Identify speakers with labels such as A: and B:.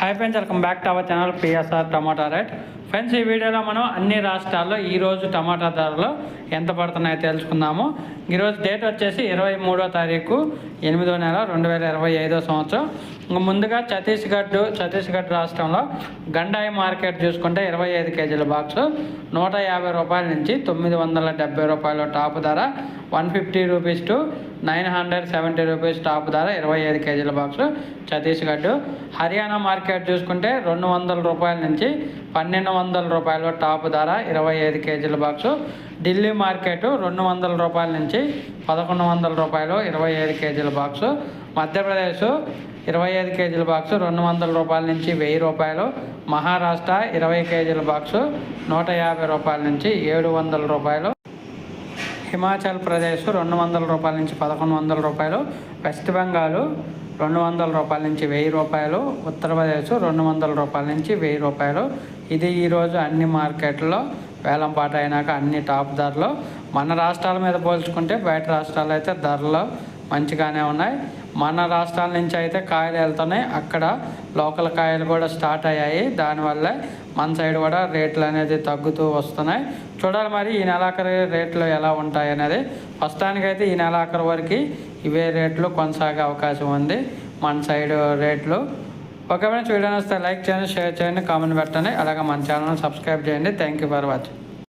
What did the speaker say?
A: Hi friends welcome back to our channel PSR tomato rate friends ఈ వీడియోలో మనం అన్ని రాష్ట్రాల్లో ఈరోజు టమాటా ధరలు ఎంత పడుతున్నాయో తెలుసుకుందాము. ఈరోజు డేట్ వచ్చేసి ఇరవై మూడో తారీఖు ఎనిమిదో నెల రెండు వేల ఇరవై ఐదో సంవత్సరం. ముందుగా ఛత్తీస్గఢ్ ఛత్తీస్గఢ్ రాష్ట్రంలో గండాయి మార్కెట్ చూసుకుంటే ఇరవై ఐదు కేజీల బాక్స్ నూట యాభై రూపాయల నుంచి తొమ్మిది వందల డెబ్బై రూపాయల టాప్ ధర one fifty rupees to nine hundred seventy rupees top ధర ఇరవై ఐదు కేజీల బాక్స్. ఛత్తీస్గఢ్ హర్యానా మార్కెట్ చూసుకుంటే రెండు వందల రూపాయల నుంచి పన్నెండు వందల రూపాయల టాప్ ధర ఇరవై ఐదు కేజీల బాక్సు. ఢిల్లీ మార్కెట్ రెండు వందల రూపాయల నుంచి పదకొండు వందల రూపాయలు ఇరవై ఐదు కేజీల బాక్సు. మధ్యప్రదేశ్ ఇరవై ఐదు కేజీల బాక్సు రెండు వందల రూపాయల నుంచి వెయ్యి రూపాయలు. మహారాష్ట్ర ఇరవై కేజీల బాక్సు నూట యాభై రూపాయల నుంచి ఏడు వందల రూపాయలు. హిమాచల్ ప్రదేశ్ రెండు వందల రూపాయల నుంచి పదకొండు వందల రూపాయలు వెస్ట్ బెంగాల్ రెండు వందల రూపాయల నుంచి వెయ్యి రూపాయలు ఉత్తరప్రదేశ్ రెండు వందల రూపాయల నుంచి వెయ్యి రూపాయలు. ఇది ఈరోజు అన్ని మార్కెట్లో వేలం పాట అయినాక అన్ని టాప్ ధరలు. మన రాష్ట్రాల మీద పోల్చుకుంటే బయట రాష్ట్రాలు అయితే ధరలు మంచిగానే ఉన్నాయి. మన రాష్ట్రాల నుంచి అయితే కాయలు వెళ్తున్నాయి. అక్కడ లోకల్ కాయలు కూడా స్టార్ట్ అయ్యాయి. దానివల్ల మన సైడ్ కూడా రేట్లు అనేది తగ్గుతూ వస్తున్నాయి. చూడాలి మరి ఈ నెలాఖరు రేట్లు ఎలా ఉంటాయి అనేది. ప్రస్తుతానికైతే ఈ నెలాఖరు వరకు ఇవే రేట్లు కొనసాగే అవకాశం ఉంది. మన సైడ్ రేట్లు. ఓకే చూడడానికి వస్తే లైక్ చేయండి షేర్ చేయండి కామెంట్ పెట్టండి. అలాగే మన ఛానల్ సబ్స్క్రైబ్ చేయండి. Thank you for watching